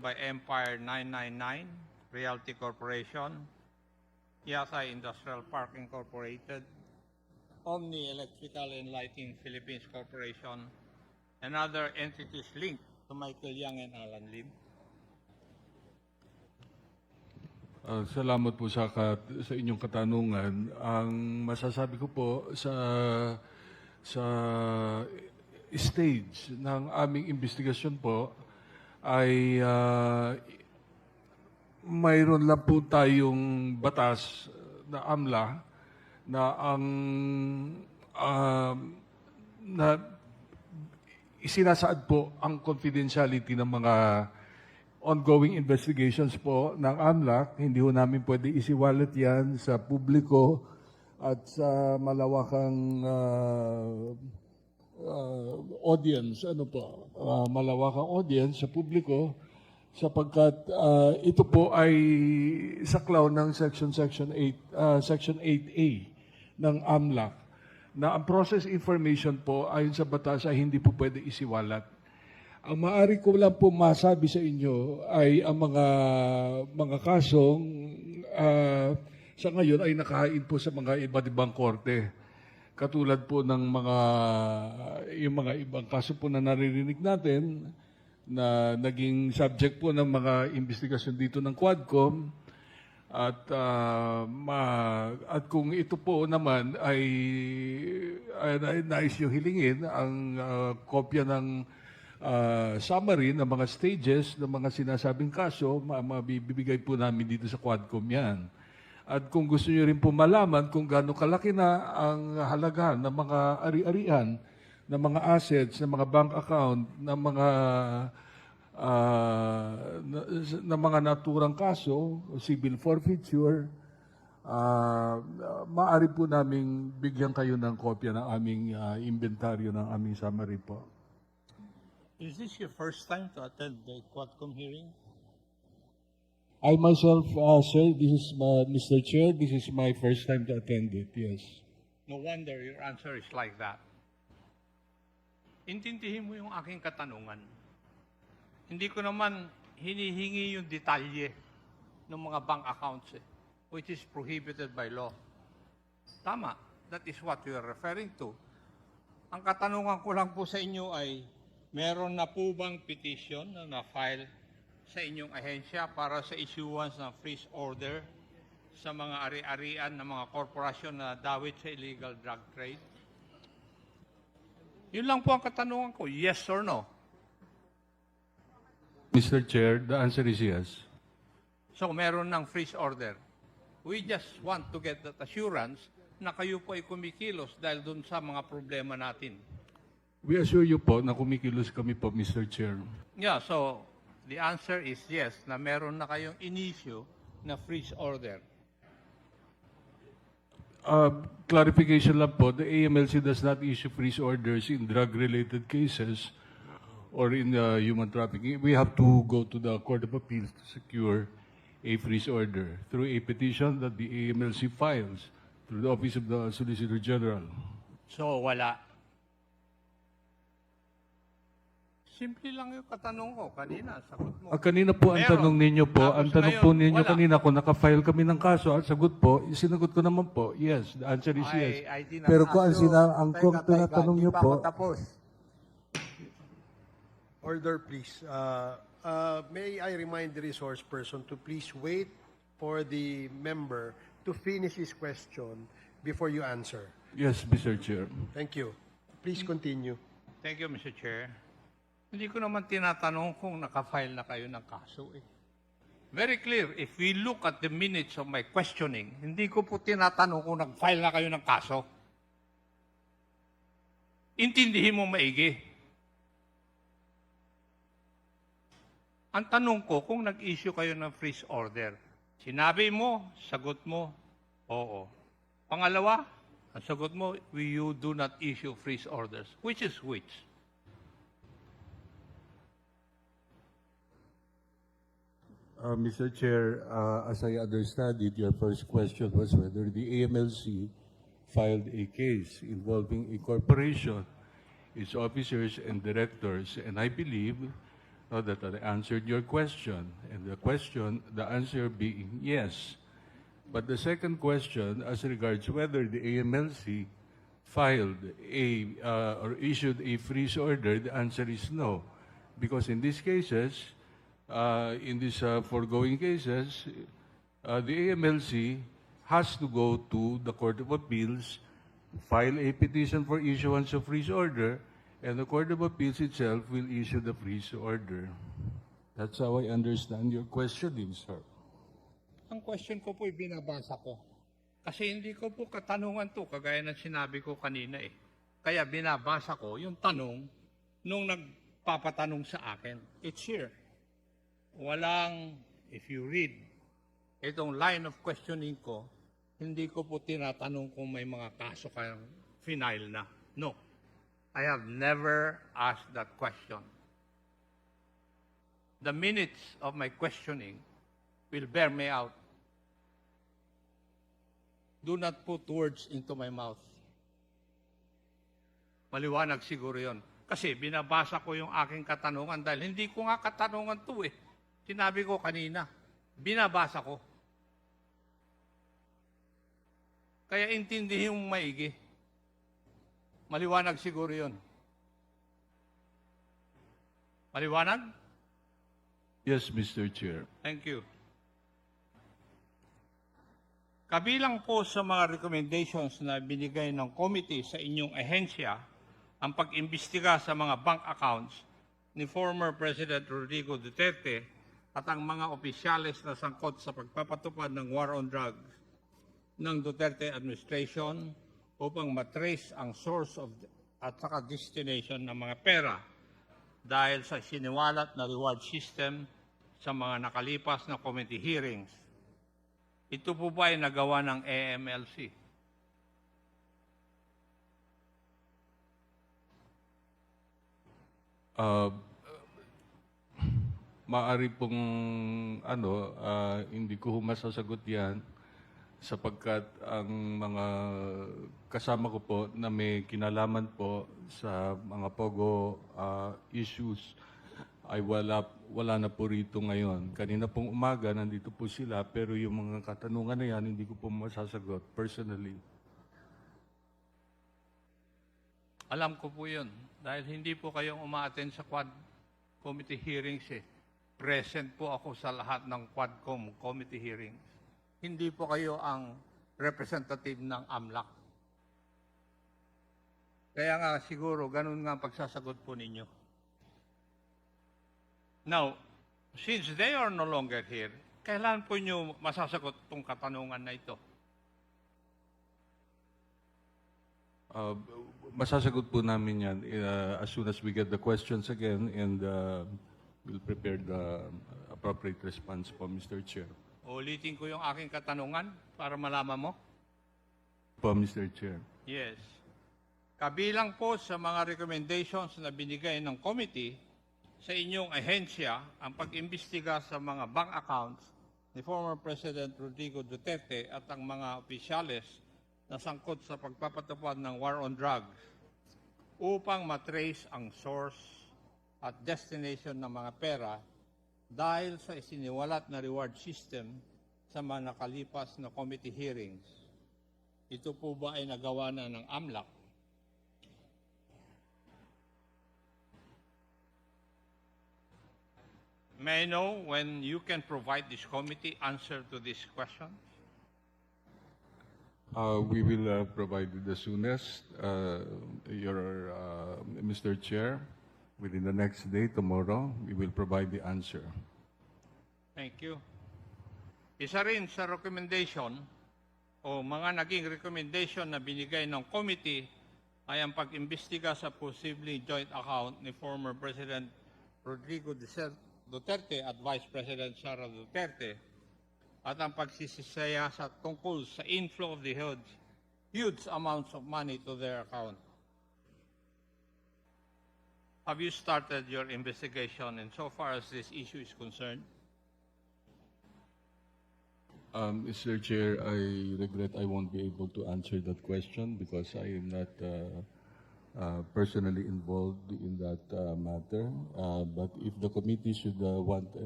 by Empire 999 Realty Corporation, Yasay Industrial Park Incorporated, Omni Electrical and Lighting Philippines Corporation, and other entities linked to Michael Young and Alan Lim. Ah, salamat po sa, kat, sa inyong katanungan. Ang masasabi ko po sa sa stage ng aming investigasyon po ay ah, mayroon lang po tayong batas na AMLA na ang ah, na isinasaad po ang confidentiality ng mga ongoing investigations po ng AMLAC. Hindi ho namin pwede isiwalat yan sa publiko at sa malawakang ah, ah, audience. Ano po? Ah, malawakang audience sa publiko sapagkat ah, ito po ay saklaw ng section section 8 ah, section 8A ng AMLAC na ang process information po ayon sa batas ay hindi po pwede isiwalat. Ang maaari ko lang po masabi sa inyo ay ang mga mga kasong ah, sa ngayon ay nakahain po sa mga iba't ibang korte. Katulad po ng mga yung mga ibang kaso po na naririnig natin na naging subject po ng mga investigasyon dito ng Quadcom at ah, ma- at kung ito po naman ay, ay, ay nais yung hilingin ang ah, kopya ng ah, summary ng mga stages ng mga sinasabing kaso, ma- mabibigay po namin dito sa Quadcom yan. At kung gusto niyo rin po malaman kung gaano kalaki na ang halaga ng mga ari-arian, ng mga assets, ng mga bank account, ng mga na, na mga naturang kaso, civil forfeiture, ah, maaari po naming bigyan kayo ng kopya ng aming ah, inventaryo ng aming summary po. Is this your first time to attend the Quadcom hearing? I myself, uh, sir, this is my, Mr. Chair, this is my first time to attend it, yes. No wonder your answer is like that. Intindihin mo yung aking katanungan. Hindi ko naman hinihingi yung detalye ng mga bank accounts eh, which is prohibited by law. Tama, that is what we are referring to. Ang katanungan ko lang po sa inyo ay, meron na po bang petition na na-file sa inyong ahensya para sa issuance ng freeze order sa mga ari-arian ng mga korporasyon na dawit sa illegal drug trade? Yun lang po ang katanungan ko, yes or no? Mr. Chair, the answer is yes. So meron ng freeze order. We just want to get that assurance na kayo po ay kumikilos dahil dun sa mga problema natin. We assure you po na kumikilos kami po, Mr. Chair. Yeah, so the answer is yes, na meron na kayong inisyo na freeze order. Uh, clarification lang po, the AMLC does not issue freeze orders in drug-related cases or in uh, human trafficking. We have to go to the Court of Appeals to secure a freeze order through a petition that the AMLC files through the Office of the Solicitor General. So wala. Simple lang yung katanong ko kanina, sagot mo. Ah, kanina po ang Meron. tanong ninyo po, Tapos ang tanong ngayon, po ninyo wala. kanina kung nakafile kami ng kaso, ang sagot po, sinagot ko naman po, yes, the answer is yes. I, I did not Pero ask kung ang, you- sina, ang Teka, kung teka, tinatanong di niyo pa po, tapos. Order, please. Uh, uh, may I remind the resource person to please wait for the member to finish his question before you answer. yes, Mr. Chair. Thank you. Please continue. Thank you, Mr. Chair. Hindi ko naman tinatanong kung nakafile na kayo ng kaso eh. Very clear, if we look at the minutes of my questioning, hindi ko po tinatanong kung nag-file na kayo ng kaso. Intindihin mo maigi. Ang tanong ko, kung nag-issue kayo ng freeze order, sinabi mo, sagot mo, oo. Pangalawa, ang sagot mo, you do not issue freeze orders. Which is which? Uh, Mr. Chair, uh, as I understand it, your first question was whether the AMLC filed a case involving a corporation, its officers and directors, and I believe no, that I answered your question. And the question, the answer being yes. But the second question, as regards whether the AMLC filed a, uh, or issued a freeze order, the answer is no. Because in these cases, uh, in these uh, foregoing cases, uh, the AMLC has to go to the Court of Appeals, file a petition for issuance of freeze order, and the Court of Appeals itself will issue the freeze order. That's how I understand your questioning, sir. Ang question ko po, binabasa ko. Kasi hindi ko po katanungan to, kagaya ng sinabi ko kanina eh. Kaya binabasa ko yung tanong nung nagpapatanong sa akin. It's here. Walang, if you read, itong line of questioning ko, hindi ko po tinatanong kung may mga kaso kayang final na. No. I have never asked that question. The minutes of my questioning will bear me out. Do not put words into my mouth. Maliwanag siguro yon. Kasi binabasa ko yung aking katanungan dahil hindi ko nga katanungan to eh. Sinabi ko kanina, binabasa ko. Kaya intindihin yung maigi. Maliwanag siguro yon. Maliwanag? Yes, Mr. Chair. Thank you. Kabilang po sa mga recommendations na binigay ng committee sa inyong ahensya ang pag-imbestiga sa mga bank accounts ni former President Rodrigo Duterte at ang mga opisyales na sangkot sa pagpapatupad ng war on drugs ng Duterte administration upang matrace ang source of at saka destination ng mga pera dahil sa siniwalat na reward system sa mga nakalipas na committee hearings. Ito po ba ay nagawa ng AMLC? Uh, maari pong ano, ah, hindi ko masasagot yan sapagkat ang mga kasama ko po na may kinalaman po sa mga pogo ah, issues ay wala, wala na po rito ngayon. Kanina pong umaga, nandito po sila, pero yung mga katanungan na yan, hindi ko po masasagot personally. Alam ko po yun. Dahil hindi po kayong umaattend sa Quad Committee hearings eh. Present po ako sa lahat ng Quadcom Committee hearings. Hindi po kayo ang representative ng AMLAC. Kaya nga siguro, ganun nga ang pagsasagot po ninyo. Now, since they are no longer here, kailan po nyo masasagot itong katanungan na ito? Uh, masasagot po namin yan uh, as soon as we get the questions again and uh, we'll prepare the appropriate response po, Mr. Chair. Ulitin ko yung aking katanungan para malaman mo. Po, Mr. Chair. Yes. Kabilang po sa mga recommendations na binigay ng committee sa inyong ahensya ang pag-imbestiga sa mga bank accounts ni former President Rodrigo Duterte at ang mga opisyales na sangkot sa pagpapatupad ng war on drugs upang matrace ang source at destination ng mga pera dahil sa isiniwalat na reward system sa mga nakalipas na committee hearings. Ito po ba ay nagawa na ng AMLAC? May I know when you can provide this committee answer to this question? Uh, we will uh, provide it the soonest, uh, your, uh, Mr. Chair, within the next day, tomorrow, we will provide the answer. Thank you. Isa rin sa recommendation o mga naging recommendation na binigay ng committee ay ang pag-imbestiga sa posibleng joint account ni former President Rodrigo Duterte at Vice President Sara Duterte at ang pagsisisaya sa tungkol sa inflow of the huge, huge amounts of money to their account. Have you started your investigation insofar as this issue is concerned? Um, Mr. Chair, I regret I won't be able to answer that question because I am not uh, uh, personally involved in that uh, matter. Uh, but if the committee should uh, want